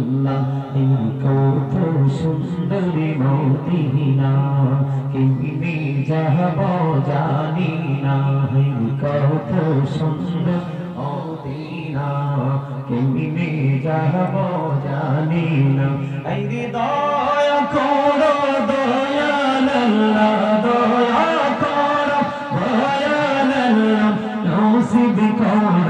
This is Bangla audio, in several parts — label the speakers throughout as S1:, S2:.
S1: আল্লাহ, এই কত সুন্দরী মদিনা কেমনি যাব জানি না, এই কত সুন্দর মদিনা কেমনি যাব জানি না। এই দয়া করো দয়াল দয়া করো, দয়াল নসিব করো।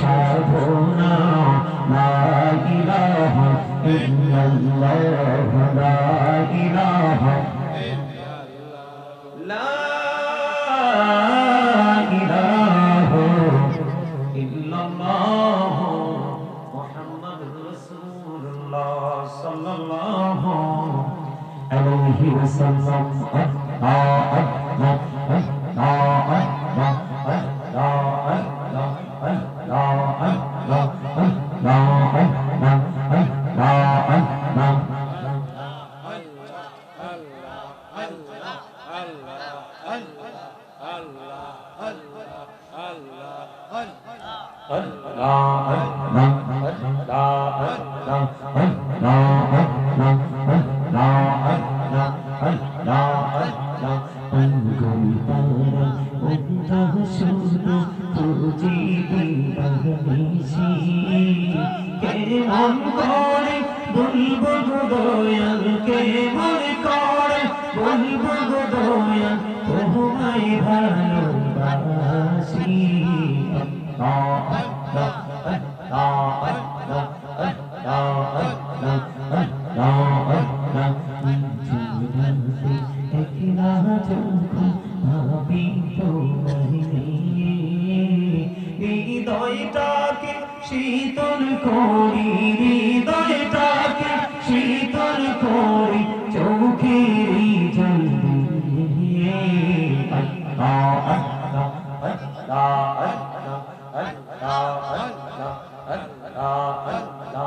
S1: সাধনা লা ইলাহা ইল্লাল্লাহ हृ हल वाम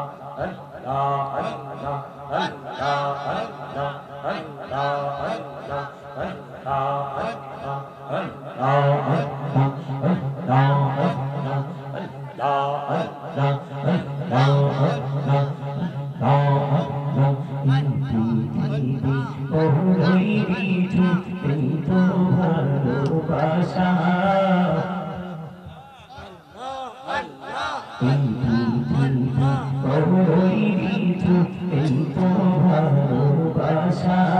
S1: اللہ اللہ اللہ আশা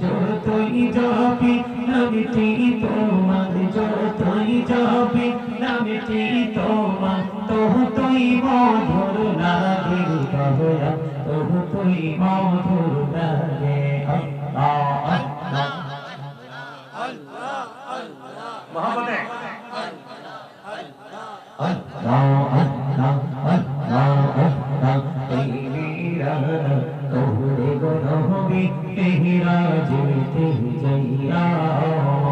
S1: যতই যাবি, নামটি তোমার। যতই যাবি, নামটি তোমার। তোহতই মধুর লাগে তোহতই মধুর লাগে, আল্লাহ। देखते ही राज जैया।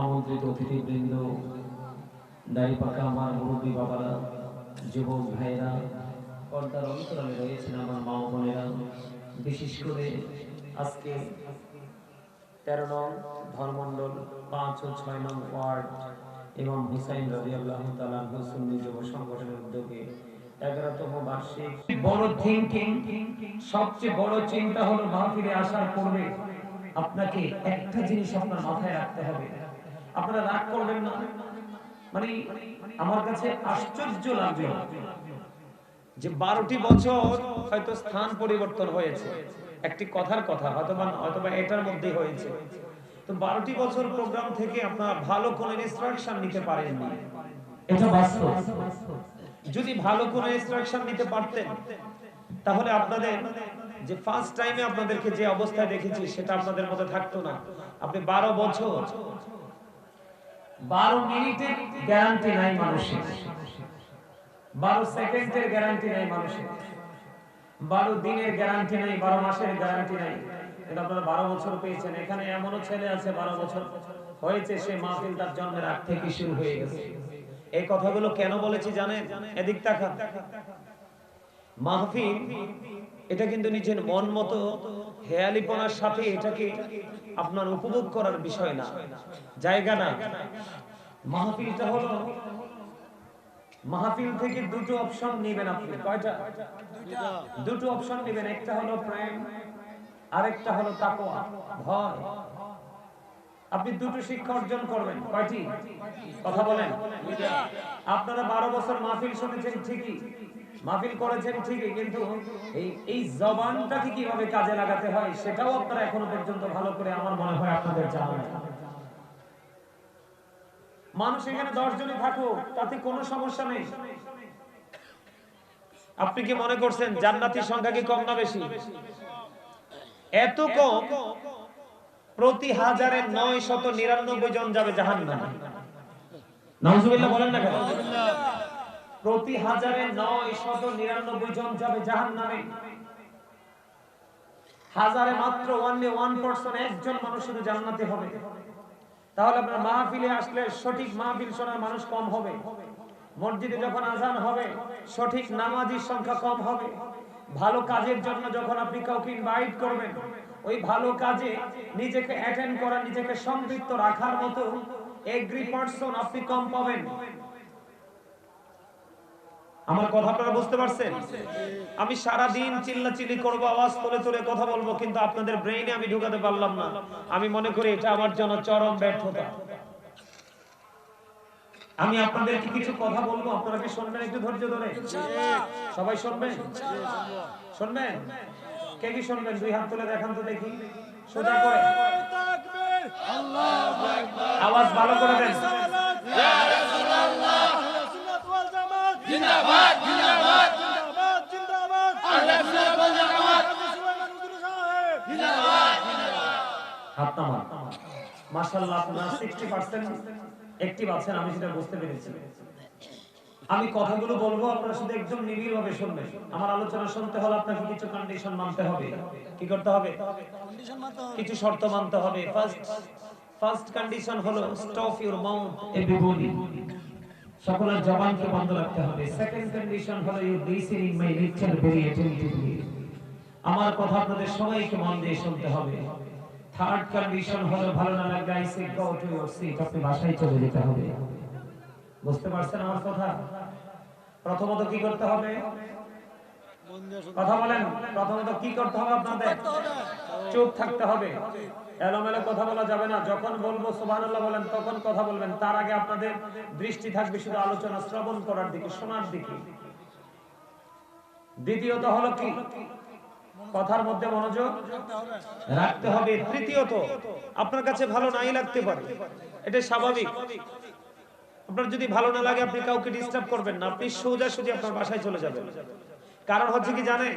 S1: আমন্ত্রিত অতিথিবৃন্দ, দাড়ি পাকা আমার বাবারা, যুবক ভাইরা পর্দার অন্তরালে রয়েছেন আমার মা বোনেরা। বিশেষ করে আজকে তেরো নং ধর্মমণ্ডল, পাঁচ ও ছয় নং ওয়ার্ড এবং হুসাইন রবি আল্লাহ সুন্নি যুব সংগঠনের উদ্যোগে মানে আশ্চর্য যে বারোটি বছর হয়তো স্থান পরিবর্তন হয়েছে। একটি কথার কথা, হয়তোবা হয়তোবা এটার মধ্যে হয়েছে। তো বারোটি বছর প্রোগ্রাম থেকে আপনারা ভালো কোন ইনস্ট্রাকশন নিতে পারেননি। এটা বাস্তব। যদি ভালো কোন ইনস্ট্রাকশন নিতে পারতেন তাহলে আপনাদের যে ফার্স্ট টাইমে আপনাদেরকে যে অবস্থায় দেখেছি সেটা আপনাদের মধ্যে থাকতো না। আপনি বারো বছর বারো মিনিটের গ্যারান্টি নাই মানুষের। বারো সেকেন্ডের গ্যারান্টি নাই মানুষের। বারো দিনের গ্যারান্টি নাই বারো মাসের গ্যারান্টি নাই। কিন্তু আপনারা বারো বছর পেয়েছেন। এখানে এমনও ছেলে আছে, বারো বছর হয়েছে, সে মাহফিল তার জন্মের আগ থেকে শুরু হয়ে গেছে। এই কথাগুলো কেন বলেছি জানেন? এদিক তাকা মাহফিল, এটা কিন্তু নিজের মন মতো হেয়ালিপনার সাথে এটাকে আপনার উপভোগ করার বিষয় না। জায়গা না। মাহফিলটা হলো, মাহফিল থেকে দুটো অপশন নেবেন আপনি। কয়টা? দুটো। অপশন নেবেন। একটা হলো প্রেম আরেকটা হলো তাকওয়া ভয় আপনি দুটো শিক্ষা অর্জন করবেন। কয়টি? কথা বলেন। আপনারা বারো বছর মাহফিল শুনেছেন ঠিকই। মাহফিল করেছেন ঠিকই, কিন্তু এই জবানটাকে কীভাবে কাজে লাগাতে হয়, সেটাও আপনারা এখনও পর্যন্ত ভালো করে আমার মনে হয় আপনাদের জানা মানুষ এখানে দশ জনে থাকুক, তাতে কোনো সমস্যা নেই। আপনি কি মনে করছেন জান্নাতির সংখ্যা কি কম না বেশি? এত কম প্রতি হাজারে নয় শত নিরানব্বই জন যাবে জাহান নাউজুবিল্লাহ বলেন না কেন? প্রতি হাজারে নয় শত নিরানব্বই জন যাবে জাহান নামে হাজারে মাত্র ওয়ানলি ওয়ান পার্সেন্ট একজন মানুষ শুধু জান্নাতে হবে। তাহলে আপনার মাহফিলে আসলে সঠিক মাহফিল শোনার মানুষ কম হবে। মসজিদে যখন আজান হবে, সঠিক নামাজির সংখ্যা কম হবে। ভালো কাজের জন্য যখন আপনি কাউকে ইনভাইট করবেন, ওই ভালো কাজে নিজেকে অ্যাটেন্ড করা, নিজেকে সম্পৃক্ত রাখার মতো এগ্রি পার্সন আপনি কম পাবেন। আমার কথা আপনারা বুঝতে পারছেন? আমি সারা দিন চিল্লা চিল্লি করব, আওয়াজ তুলে তুলে কথা বলব, কিন্তু আপনাদের ব্রেইনে আমি ঢুকাতে পারলাম না। আমি মনে করি এটা আমার জন্য চরম ব্যর্থতা। আমি আপনাদেরকে কিছু কথা বলব আপনারা কি শুনবেন একটু ধৈর্য ধরে? সবাই শুনবেন? শুনবেন? কে কি শুনবেন? দুই হাত তুলে দেখান তো দেখি। সোজা করে। আওয়াজ ভালো করে দেন।
S2: জিন্দাবাদ জিন্দাবাদ জিন্দাবাদ জিন্দাবাদ।
S1: হাত নামান। মাশাআল্লাহ আপনারা 60% অ্যাক্টিভ আছেন আমি সেটা বুঝতে পেরেছি। আমি কথাগুলো বলব আপনারা শুধু একদম নিবিড় ভাবে শুনবেন। আমার আলোচনা শুনতে হলে আপনাকে কিছু কন্ডিশন মানতে হবে। কি করতে হবে? কিছু শর্ত মানতে হবে। ফার্স্ট ফার্স্ট কন্ডিশন হলো স্টপ ইওর মাউথ এভরিবডি সকলের জবানকে বন্ধ রাখতে হবে। সেকেন্ড কন্ডিশন হলো you listening my lecture very attentively আমার কথা আপনাদের সবাইকে মন দিয়ে শুনতে হবে। থার্ড কন্ডিশন হলো ভালো না লাগলে I say go to your seat আপনি বাসায় চলে যেতে হবে। বুঝতে পারছেন আমার কথা? প্রথমত কি করতে হবে? কথা বলেন, প্রথমত কি করতে হবে আপনাদের? চুপ থাকতে হবে। এলোমেলো কথা বলা যাবে না। যখন বলব সুবহানাল্লাহ বলেন, তখন কথা বলবেন। তার আগে আপনাদের দৃষ্টি থাকবে শুধু আলোচনা শ্রবণ করার দিকে, শোনার দিকে। দ্বিতীয়ত হলো কি? কথার মধ্যে মনোযোগ রাখতে হবে। তৃতীয়ত, আপনার কাছে ভালো নাই লাগতে পারে। এটা স্বাভাবিক। আপনার যদি ভালো না লাগে, আপনি কাউকে ডিস্টার্ব করবেন না। আপনি সোজা সোজা আপনার বাসায় চলে যাবেন। কারণ হচ্ছে কি জানেন?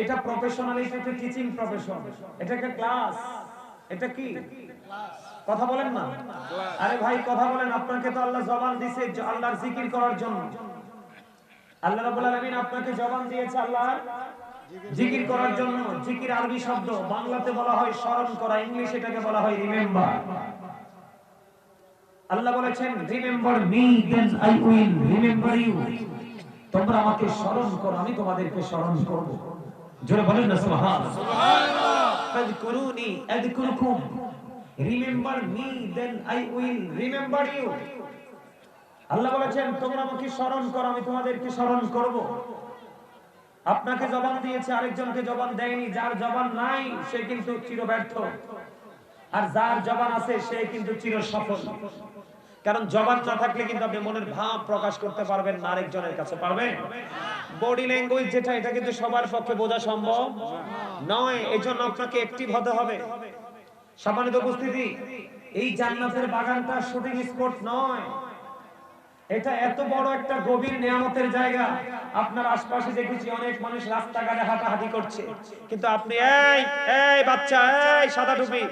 S1: এটা প্রফেশনালি এটা টিচিং প্রফেশন এটা একটা ক্লাস এটা কি? কথা বলেন না। আরে ভাই, কথা বলেন। আপনাকে তো আল্লাহ জবান দিয়েছে আল্লাহর জিকির করার জন্য। আল্লাহ রাব্বুল আলামিন আপনাকে জবান দিয়েছে আল্লাহর জিকির করার জন্য জিকির আরবি শব্দ বাংলাতে বলা হয় স্মরণ করা ইংলিশ এটাকে বলা হয় রিমেম্বার আল্লাহ বলেছেন remember me then I will remember you তোমরা আমাকে স্মরণ করো আমি তোমাদেরকে স্মরণ করব। জোরে বলেন না সুবহানাল্লাহ। ফাযকুরুনি আযকুরুকুম। Remember me then I will remember you Allah বলেছেন তোমরা আমাকে স্মরণ করো আমি তোমাদেরকে স্মরণ করব। আপনাকে জবান দিয়েছে, আরেকজনকে জবান দেয়নি, যার জবান নাই, সে কিন্তু চির ব্যর্থ আর যার জবান আছে, সে কিন্তু চির সফল কারণ জবান না থাকলে কিন্তু আপনি মনের ভাব প্রকাশ করতে পারবেন না আরেকজনের কাছে, পারবেন? বডি ল্যাঙ্গুয়েজ যেটা, এটা কিন্তু সবার পক্ষে বোঝা সম্ভব নয়, এজন্য আপনাকে অ্যাক্টিভ হতে হবে। সম্মানিত উপস্থিতি, এই জান্নাতের বাগানটা শুটিং স্পট নয়। এটা এত বড় একটা গভীর নিয়ামতের জায়গা। আপনার আশপাশে দেখেছি অনেক মানুষ রাস্তাঘাটে হাঁটাহাঁটি করছে। কিন্তু আপনি, এই এই বাচ্চা, এই সাদা টুপি।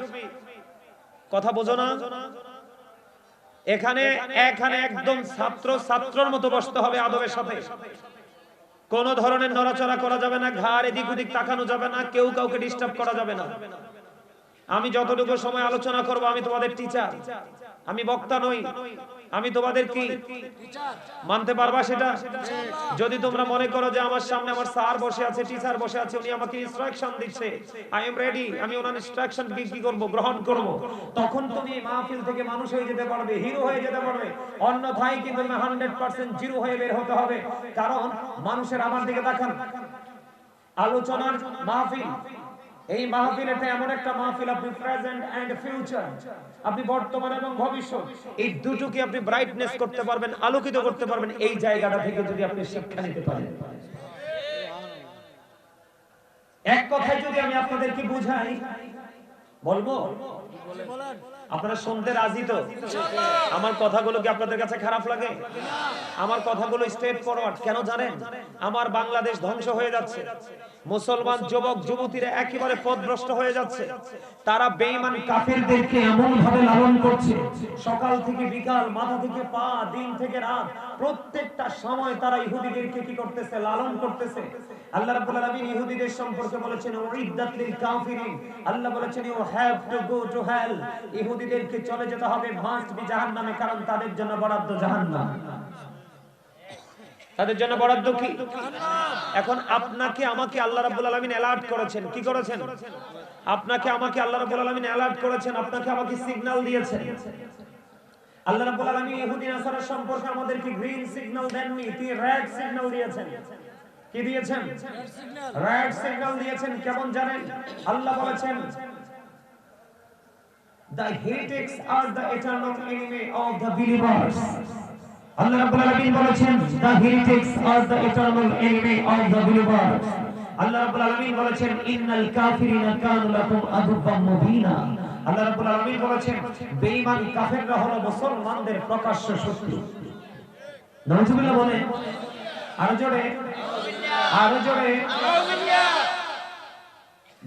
S1: কথা বোঝো না। এখানে এখানে একদম ছাত্র, ছাত্রর মতো বসতে হবে আদবের সাথে। কোন ধরনের নড়াচড়া করা যাবে না, ঘাড় এদিক ওদিক তাকানো যাবে না, কেউ কাউকে ডিস্টার্ব করা যাবে না। আমি যতটুকু সময় আলোচনা করব, আমি তোমাদের টিচার আমি বক্তা নই। আমি তোমাদের কি? মানতে পারবা সেটা? যদি তোমরা মনে করো যে আমার সামনে আমার স্যার বসে আছে টিচার বসে আছে, উনি আমাকে ইনস্ট্রাকশন দিচ্ছে আই এম রেডি আমি ওনার ইনস্ট্রাকশন কি কি করব, গ্রহণ করব। তখন তুমি মাহফিল থেকে মানুষ হয়ে যেতে পারবে, হিরো হয়ে যেতে পারবে। অন্যথায় কিন্তু তুমি 100% জিরো হয়ে বের হতে হবে। কারণ মানুষের আমার দিকে তাকান। আলোচনার মাহফিল এই মাহফিল এটা এমন একটা মাহফিল, আপনি প্রেজেন্ট এন্ড ফিউচার আপনি বর্তমান এবং ভবিষ্যৎ। এই দুটোকে আপনি ব্রাইটনেস করতে পারবেন, আলোকিত করতে পারবেন, এই জায়গাটা থেকে যদি আপনি শিক্ষা নিতে পারেন। এক কথায় যদি আমি আপনাদেরকে বুঝাই, বলব? আপনারা শুনতে রাজি তো? আমার কথাগুলো কি আপনাদের কাছে খারাপ লাগে? আমার কথাগুলো স্ট্রেট ফরওয়ার্ড কেন জানেন? আমার বাংলাদেশ ধ্বংস হয়ে যাচ্ছে। মুসলমান যুবক, যুবতীরা একেবারে পথভ্রষ্ট হয়ে যাচ্ছে। তারা বেঈমান কাফেরদেরকে এমন ভাবে লালন করছে, সকাল থেকে বিকাল, মাথা থেকে পা, দিন থেকে রাত, প্রত্যেকটা সময় তারা ইহুদিদেরকে কি করতেছে? লালন করতেছে। আল্লাহ রাব্বুল আলামিন ইহুদিদের সম্পর্কে বলেছেন, উইদ্দাত লিল কাফিরিন। আল্লাহ বলেছেন you have to go to hell ইহুদিদেরকে চলে যেতে হবে মাস্ট বি জাহান্নামে কারণ তাদের জন্য বরাদ্দ জাহান্নাম। তাদের জন্য বরাদ্দ কি? এখন আপনাকে আমাকে আল্লাহ রাব্বুল আলামিন অ্যালার্ট করেছেন। কি করেছেন? আপনাকে আমাকে আল্লাহ রাব্বুল আলামিন অ্যালার্ট করেছেন আপনাকে আমাকে সিগন্যাল দিয়েছেন। আল্লাহ রাব্বুল আলামিন ইহুদি নাসারা সম্পর্কে আমাদেরকে গ্রিন সিগন্যাল দেননি তিনি রেড সিগন্যাল দিয়েছেন। কি দিয়েছেন? রেড সিগন্যাল দিয়েছেন কেমন জানেন? আল্লাহ বলেছেন The heretics are the eternal enemy of the believers. আল্লাহ রাব্বুল আলামিন বলেছেন, the heretics are the eternal enemy of the believers. আল্লাহ রাব্বুল আলামিন বলেছেন, ইন্নাল কাফিরিনা কানু লাকুম আদুব্বাম মুবিনা আল্লাহ রাব্বুল আলামিন বলেছেন, বেঈমান কাফেররা হলো মুসলমানদের প্রকাশ্য শত্রু নাউজুবিল্লাহ বলে আরও জোরে আরও জোরে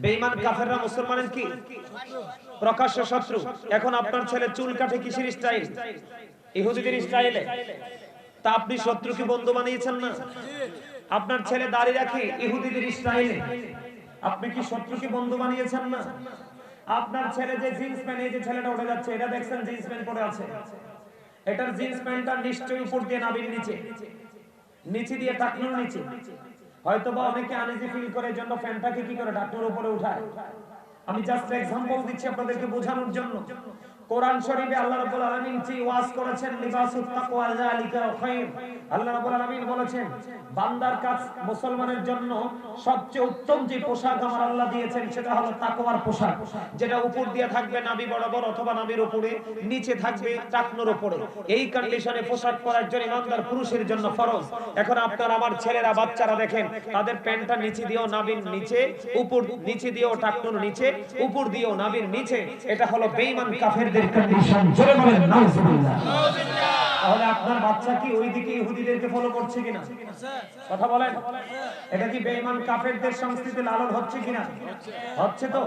S1: বেঈমান কাফেররা মুসলমানের কি? প্রকাশ্য শত্রু। এখন আপনার ছেলে চুল কাটে কিসের স্টাইল ইহুদিদের স্টাইলে তা আপনি শত্রুকে বন্ধু বানিয়েছেন না? আপনার ছেলে দাড়ি রাখে ইহুদিদের স্টাইলে আপনি কি শত্রুকে বন্ধু বানিয়েছেন না? আপনার ছেলে যে জিন্স প্যান্ট এই যে ছেলেটা উঠে যাচ্ছে, এটা দেখছেন জিন্স প্যান্ট পরে আছে? এটার জিন্স প্যান্টটা নিশ্চয়ই উপর দিয়ে নাবির নিচে। নিচে দিয়ে টাকনুর নিচে। হয়তো বা অনেকে আনিজি ফিল করে জন্য ফ্যানটাকে কি করে ডাক্তার উপরে উঠায়। আমি জাস্ট এক্সাম্পল দিচ্ছি আপনাদেরকে বোঝানোর জন্য। কোরআন শরীফে আল্লাহ রাব্বুল আলামিন যে ওয়াজ করেছেন লিবাসুত তাকওয়া যালিকা খায়র আল্লাহ রাব্বুল আলামিন বলেছেন, বান্দার কাজ মুসলমানের জন্য সবচেয়ে উত্তম যে পোশাক আমার আল্লাহ দিয়েছেন, সেটা হলো তাকওয়ার পোশাক, যেটা উপর দিয়ে থাকবে নাভি বরাবর অথবা নাভির উপরে, নিচে থাকবে টাকনোর উপরে। এই কন্ডিশনে পোশাক পরার জন্য ইমানদার পুরুষের জন্য ফরজ। এখন আপনার, আমার ছেলেরা, বাচ্চারা দেখেন, তাদের প্যান্টটা নিচে দিয়েও নাভির নিচে, উপর নিচে দিয়েও টাকনোর নিচে, উপর দিয়েও নাভির নিচে। এটা হলো বেঈমান কাফেরদের কন্ডিশন জোরে বলেন নাউজুবিল্লাহ। তাহলে আপনার বাচ্চা কি ওইদিকে ইহুদিদেরকে ফলো করছে কিনা? কথা বলেন। এটা কি বেঈমান কাফেরদের সংস্কৃতি লালন হচ্ছে কিনা? হচ্ছে তো।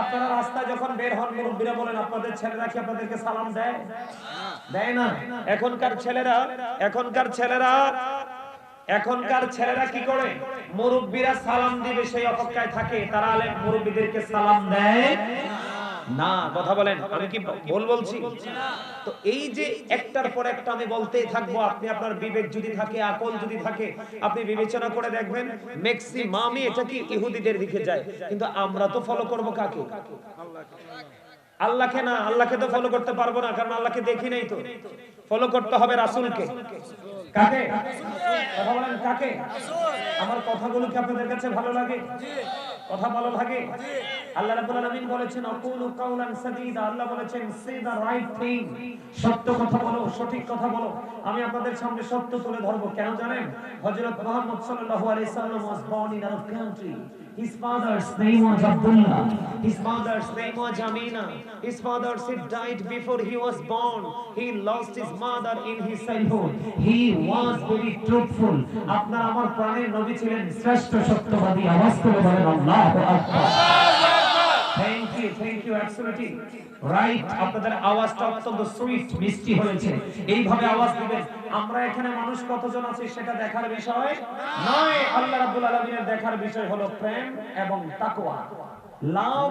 S1: আপনারা রাস্তায় যখন বের হন মুরব্বীরা বলেন আপনাদের ছেলেরা কি আপনাদেরকে সালাম দেয়? দেয় না। এখনকার ছেলেরা এখনকার ছেলেরা এখনকার ছেলেরা কি করে? মুরব্বীরা সালাম দিবে সেই অপেক্ষায় থাকে। তারা মুরব্বীদেরকে সালাম দেয় না কথা বলেন, আমি কি ভুল বলছি? তো এই যে একটার পর একটা আমি বলতেই থাকব, আপনি আপনার বিবেক যদি থাকে, আকল যদি থাকে, আপনি বিবেচনা করে দেখবেন ম্যাক্সিমামই এটা কি ইহুদিদের দিকে যায়। কিন্তু আমরা তো ফলো করব কাকে? আল্লাহকে না, আল্লাহকে তো ফলো করতে পারব না, কারণ আল্লাহকে দেখি নাই তো। ফলো করতে হবে রাসূলকে। কাকে? কথা বলেন, কাকে? আমার কথাগুলো কি আপনাদের কাছে ভালো লাগে? কথা ভালো লাগে আল্লাহ রাব্বুল আলামিন বলেছেন আকুলু কাওলান আল্লাহ বলেছেন, সে দা রাইট থিং। সত্য কথা বলো, সঠিক কথা বলো। আমি আপনাদের সামনে সত্য তুলে ধরবো। কেন জানেন? হযরত মুহাম্মদ সাল্লাল্লাহু আলাইহি সাল্লাম was born in our country. His father's name was Abdullah. His mother's name was. His father died before he was born. He lost his mother in his childhood. He আমার প্রাণের নবী ছিলেন শ্রেষ্ঠ সত্যবাদী, আওয়াজ করে বলেন এখানে মানুষ কতজন আছি সেটা দেখার বিষয় নয়। আল্লাহ দেখার বিষয় হলো প্রেম এবং লাভ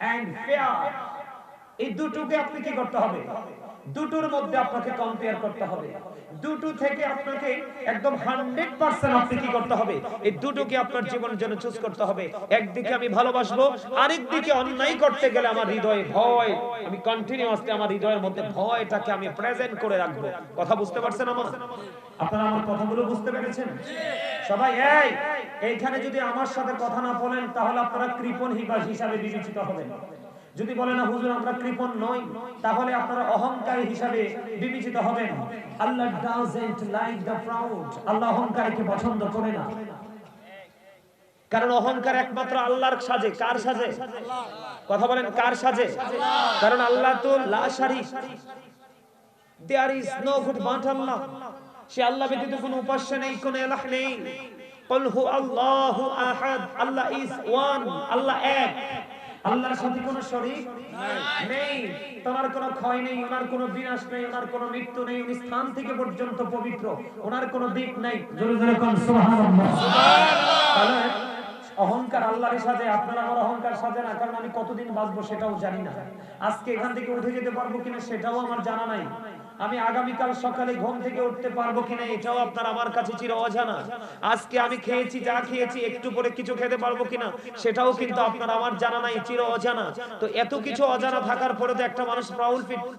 S1: এন্ড এই দুটোকে আপনি কি করতে হবে? দুটোর মধ্যে আপনাকে কম্পেয়ার করতে হবে। দুটো থেকে আপনাকে একদম হান্ড্রেড পার্সেন্ট আপনি কি করতে হবে? এই দুটোকে আপনার জীবনের জন্য চুজ করতে হবে। একদিকে আমি ভালোবাসবো আরেক দিকে অন্যায় করতে গেলে আমার হৃদয়ে ভয়। আমি কন্টিনিউয়াসলি আমার হৃদয়ের মধ্যে ভয়টাকে আমি প্রেজেন্ট করে রাখব। কথা বুঝতে পারছেন আমার? আপনারা আমার কথাগুলো বুঝতে পেরেছেন? সবাই, এই, এইখানে যদি আমার সাথে কথা না বলেন, তাহলে আপনারা কৃপণ হিবাস হিসাবে বিবেচিত হবেন। যদি বলে না, হুজুর, আমরা কৃপণ নই, তাহলে আপনারা অহংকারী হিসাবে বিবেচিত হবেন। Allah doesn't like the proud Allah অহংকারীকে পছন্দ করে না। কারণ অহংকার একমাত্র আল্লাহর সাজে। কার সাজে? কথা বলেন, কার সাজে? কারণ আল্লাহ তো লাশারি there is no good but Allah সে আল্লাহ ব্যতীত কোনো উপাস্য নেই, কোনো এলাহ নেই। কল হু আল্লাহু আহাদ। আল্লাহ ইজ ওয়ান আল্লাহ এক। আল্লাহর সাথে কোনো শরীক নেই। তোমার কোনো ক্ষয় নেই ওনার কোনো বিনাশ নেই ওনার কোনো মৃত্যু নেই উনি স্থান থেকে পর্যন্ত পবিত্র ওনার কোনো দিক নেই। জোরে জোরে কোন সুবহানাল্লাহ। তাহলে অহংকার আল্লাহর সাজে আপনার আমার অহংকার সাজে না কারণ আমি কতদিন বাঁচবো সেটাও জানি না। আজকে এখান থেকে উঠে যেতে পারব কিনা সেটাও আমার জানা নাই। আমি আগামীকাল সকালে ঘুম থেকে উঠতে পারব কিনা এটাও আপনার আমার কাছে চির অজানা। আজকে আমি খেয়েছি, যা খেয়েছি, একটু পরে কিছু খেতে পারব কিনা, সেটাও কিন্তু আপনার আমার জানা নাই, চির অজানা। তো এত কিছু অজানা থাকার পরে তো একটা মানুষ প্রাউল